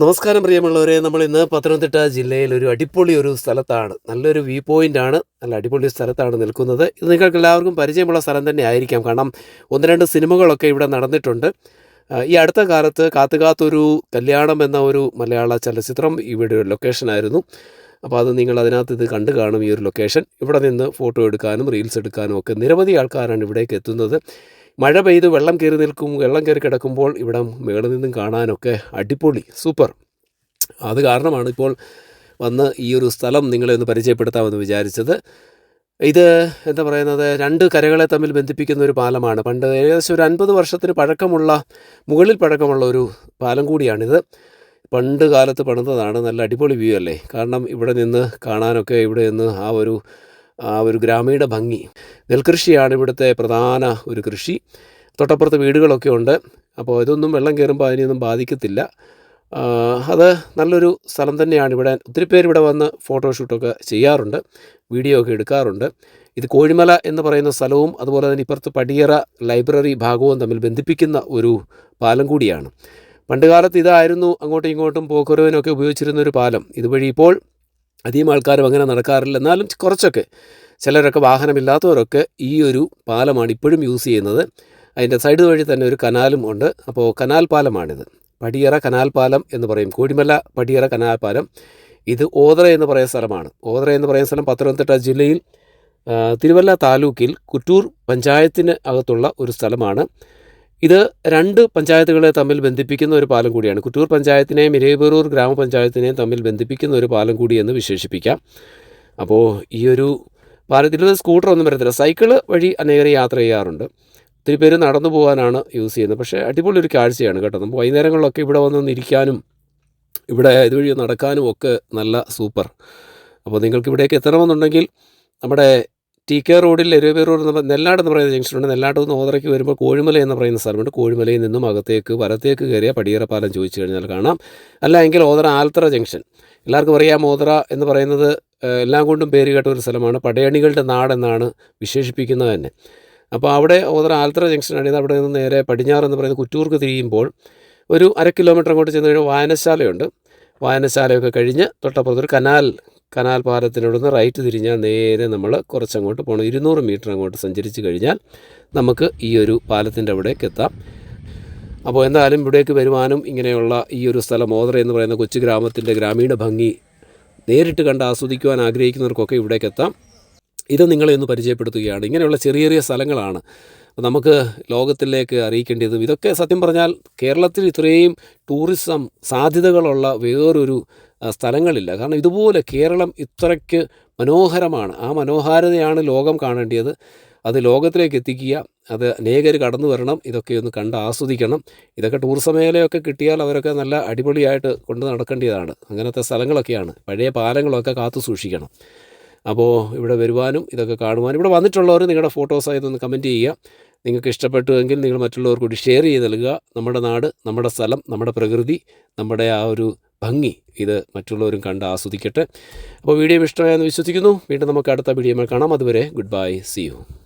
നമസ്കാരം പ്രിയമുള്ളവരെ. നമ്മൾ ഇന്ന് പത്തനംതിട്ട ജില്ലയിൽ ഒരു അടിപൊളി ഒരു സ്ഥലത്താണ്. നല്ലൊരു വ്യൂ പോയിന്റ് ആണ്. നല്ല അടിപൊളി സ്ഥലത്താണ് നിൽക്കുന്നത്. ഇത് നിങ്ങൾക്ക് എല്ലാവർക്കും പരിചയമുള്ള സ്ഥലം തന്നെ ആയിരിക്കാം. കാരണം ഒന്ന് രണ്ട് സിനിമകളൊക്കെ ഇവിടെ നടന്നിട്ടുണ്ട്. ഈ അടുത്ത കാലത്ത് കാത്തുകാത്തൊരു കല്യാണം എന്ന ഒരു മലയാള ചലച്ചിത്രം ഇവിടെ ലൊക്കേഷനായിരുന്നു അപ്പോൾ അത് നിങ്ങൾ അതിനകത്ത് ഇത് കണ്ടു കാണും ഈ ഒരു ലൊക്കേഷൻ ഇവിടെ നിന്ന് ഫോട്ടോ എടുക്കാനും റീൽസ് എടുക്കാനും ഒക്കെ നിരവധി ആൾക്കാരാണ് ഇവിടേക്ക് എത്തുന്നത്. മഴ പെയ്ത് വെള്ളം കയറി നിൽക്കും വെള്ളം കയറി കിടക്കുമ്പോൾ ഇവിടെ മേളിൽ നിന്നും കാണാനൊക്കെ അടിപൊളി സൂപ്പർ. അത് കാരണമാണ് ഇപ്പോൾ വന്ന് ഈ ഒരു സ്ഥലം നിങ്ങളെ ഒന്ന് പരിചയപ്പെടുത്താമെന്ന് വിചാരിച്ചത്. ഇത് എന്താ പറയുന്നത്? രണ്ട് കരകളെ തമ്മിൽ ബന്ധിപ്പിക്കുന്ന ഒരു പാലമാണ്. പണ്ട് ഏകദേശം ഒരു അൻപത് വർഷത്തിന് പഴക്കമുള്ള മുകളിൽ പഴക്കമുള്ള ഒരു പാലം കൂടിയാണിത്. പണ്ട് കാലത്ത് പണിതതാണ് നല്ല അടിപൊളി വ്യൂ അല്ലേ? കാരണം ഇവിടെ നിന്ന് കാണാനൊക്കെ ഇവിടെ നിന്ന് ആ ഒരു ആ ഒരു ഗ്രാമീണ ഭംഗി. നെൽകൃഷിയാണ് ഇവിടുത്തെ പ്രധാന ഒരു കൃഷി. തൊട്ടപ്പുറത്ത് വീടുകളൊക്കെ ഉണ്ട്. അപ്പോൾ ഇതൊന്നും വെള്ളം കയറുമ്പോൾ അതിനെയൊന്നും ബാധിക്കത്തില്ല. അത് നല്ലൊരു സ്ഥലം തന്നെയാണ്. ഇവിടെ ഒത്തിരി പേര് ഇവിടെ വന്ന് ഫോട്ടോഷൂട്ടൊക്കെ ചെയ്യാറുണ്ട്. വീഡിയോ ഒക്കെ എടുക്കാറുണ്ട്. ഇത് കോഴിമല എന്ന് പറയുന്ന സ്ഥലവും അതുപോലെ തന്നെ ഇപ്പുറത്ത് പടിയറ ലൈബ്രറി ഭാഗവും തമ്മിൽ ബന്ധിപ്പിക്കുന്ന ഒരു പാലം കൂടിയാണ്. പണ്ടുകാലത്ത് ഇതായിരുന്നു അങ്ങോട്ടും ഇങ്ങോട്ടും പോക്കുവരവിനൊക്കെ ഉപയോഗിച്ചിരുന്ന ഒരു പാലം. ഇതുവഴി ഇപ്പോൾ അധികം ആൾക്കാരും അങ്ങനെ നടക്കാറില്ല. എന്നാലും കുറച്ചൊക്കെ ചിലരൊക്കെ വാഹനമില്ലാത്തവരൊക്കെ ഈ ഒരു പാലമാണ് ഇപ്പോഴും യൂസ് ചെയ്യുന്നത്. അതിന്റെ സൈഡ് വഴി തന്നെ ഒരു കനാലും ഉണ്ട്. അപ്പോൾ കനാൽ പാലമാണിത്. പടിയറ കനാൽ പാലം എന്ന് പറയും. കോടിമല പടിയറ കനാൽ പാലം. ഇത് ഓതറ എന്ന് പറയുന്ന സ്ഥലമാണ്. ഓതറ എന്ന് പറയുന്ന സ്ഥലം പത്തനംതിട്ട ജില്ലയിൽ തിരുവല്ല താലൂക്കിൽ കുറ്റൂർ പഞ്ചായത്തിന് അകത്തുള്ള ഒരു സ്ഥലമാണ്. ഇത് രണ്ട് പഞ്ചായത്തുകളെ തമ്മിൽ ബന്ധിപ്പിക്കുന്ന ഒരു പാലം കൂടിയാണ്. കുറ്റൂർ പഞ്ചായത്തിനെയും ഇരവിപേരൂർ ഗ്രാമപഞ്ചായത്തിനെയും തമ്മിൽ ബന്ധിപ്പിക്കുന്ന ഒരു പാലം കൂടി എന്ന് വിശേഷിപ്പിക്കാം. അപ്പോൾ ഈ ഒരു പാലത്തിൽ സ്കൂട്ടറൊന്നും വരത്തില്ല. സൈക്കിൾ വഴി അനേകം യാത്ര ചെയ്യാറുണ്ട്. ഒത്തിരി പേര് നടന്നു പോകാനാണ് യൂസ് ചെയ്യുന്നത്. പക്ഷേ അടിപൊളി ഒരു കാഴ്ചയാണ് കേട്ടോ. നമുക്ക് വൈകുന്നേരങ്ങളിലൊക്കെ ഇവിടെ വന്നൊന്ന് ഇരിക്കാനും ഇവിടെ ഇതുവഴി നടക്കാനും ഒക്കെ നല്ല സൂപ്പർ. അപ്പോൾ നിങ്ങൾക്ക് ഇവിടേക്ക് എത്തണമെന്നുണ്ടെങ്കിൽ നമ്മുടെ ടി കെ റോഡിൽ എരുവേറൂർ എന്ന് പറയുന്ന നെല്ലാട് എന്ന് പറയുന്ന ജംഗ്ഷനുണ്ട്. നെല്ലാട് നിന്ന് ഓതറയ്ക്ക് വരുമ്പോൾ കോഴിമല എന്ന് പറയുന്ന സ്ഥലമുണ്ട്. കോഴിമലയിൽ നിന്നും അകത്തേക്ക് വലത്തേക്ക് കയറിയ പടിയറപ്പാലം പാലം ചോദിച്ചു കഴിഞ്ഞാൽ കാണാം. അല്ല എങ്കിൽ ഓതറ ആൽത്തറ ജംഗ്ഷൻ. എല്ലാവർക്കും അറിയാം ഓതറ എന്ന് പറയുന്നത് എല്ലാം കൊണ്ടും പേര് കേട്ട ഒരു സ്ഥലമാണ്. പടയണികളുടെ നാടെന്നാണ് വിശേഷിപ്പിക്കുന്നത് തന്നെ. അപ്പോൾ അവിടെ ഓതറ ആൽത്തറ ജംഗ്ഷനാണ് അവിടെ നിന്ന് നേരെ പടിഞ്ഞാറ് എന്ന് പറയുന്ന കുറ്റൂർക്ക് തിരിയുമ്പോൾ ഒരു അര കിലോമീറ്റർ അങ്ങോട്ട് ചെന്ന് കഴിഞ്ഞാൽ വായനശാലയുണ്ട്. വായനശാലയൊക്കെ കഴിഞ്ഞ് തൊട്ടപ്പുറത്തൊരു കനാൽ കനാൽ പാലത്തിനോട് നിന്ന് റൈറ്റ് തിരിഞ്ഞാൽ നേരെ നമ്മൾ കുറച്ചങ്ങോട്ട് പോകണം ഇരുന്നൂറ് മീറ്റർ അങ്ങോട്ട് സഞ്ചരിച്ച് കഴിഞ്ഞാൽ നമുക്ക് ഈ ഒരു പാലത്തിന്റെ അവിടേക്ക് എത്താം. അപ്പോൾ എന്തായാലും ഇവിടേക്ക് വരുവാനും ഇങ്ങനെയുള്ള ഈ ഒരു സ്ഥലം ഓതറ എന്ന് പറയുന്ന കൊച്ചു ഗ്രാമത്തിന്റെ ഗ്രാമീണ ഭംഗി നേരിട്ട് കണ്ട് ആസ്വദിക്കുവാൻ ആഗ്രഹിക്കുന്നവർക്കൊക്കെ ഇവിടേക്ക് എത്താം. ഇത് നിങ്ങളെ ഒന്ന് പരിചയപ്പെടുത്തുകയാണ്. ഇങ്ങനെയുള്ള ചെറിയ ചെറിയ സ്ഥലങ്ങളാണ്. നമുക്ക് ലോകത്തിലേക്ക് അറിയിക്കേണ്ടതും ഇതൊക്കെ സത്യം പറഞ്ഞാൽ കേരളത്തിൽ ഇത്രയും ടൂറിസം സാധ്യതകളുള്ള വേറൊരു സ്ഥലങ്ങളില്ല. കാരണം ഇതുപോലെ കേരളം ഇത്രയ്ക്ക് മനോഹരമാണ്. ആ മനോഹാരിതയാണ് ലോകം കാണേണ്ടത്. അത് ലോകത്തിലേക്ക് എത്തിക്കുക അത് അനേകർ കടന്നു വരണം ഇതൊക്കെ ഒന്ന് കണ്ട് ആസ്വദിക്കണം. ഇതൊക്കെ ടൂറിസം മേഖലയൊക്കെ കിട്ടിയാൽ അവരൊക്കെ നല്ല അടിപൊളിയായിട്ട് കൊണ്ട് നടക്കേണ്ടതാണ്. അങ്ങനത്തെ സ്ഥലങ്ങളൊക്കെയാണ്. പഴയ പാലങ്ങളൊക്കെ കാത്തു സൂക്ഷിക്കണം. അപ്പോൾ ഇവിടെ വരുവാനും ഇതൊക്കെ കാണുവാനും. ഇവിടെ വന്നിട്ടുള്ളവർ നിങ്ങളുടെ ഫോട്ടോസായി ഇതൊന്ന് കമന്റ് ചെയ്യുക. നിങ്ങൾക്ക് ഇഷ്ടപ്പെട്ടുവെങ്കിൽ നിങ്ങൾ മറ്റുള്ളവർക്കൂടി ഷെയർ ചെയ്ത് നൽകുക. നമ്മുടെ നാട് നമ്മുടെ സ്ഥലം നമ്മുടെ പ്രകൃതി നമ്മുടെ ആ ഒരു ഭംഗി ഇത് മറ്റുള്ളവരും കണ്ട് ആസ്വദിക്കട്ടെ. അപ്പോൾ വീഡിയോ ഇഷ്ടമായെന്ന് വിശ്വസിക്കുന്നു. വീണ്ടും നമുക്ക് അടുത്ത വീഡിയോ കാണാം. അതുവരെ ഗുഡ് ബൈ. C U.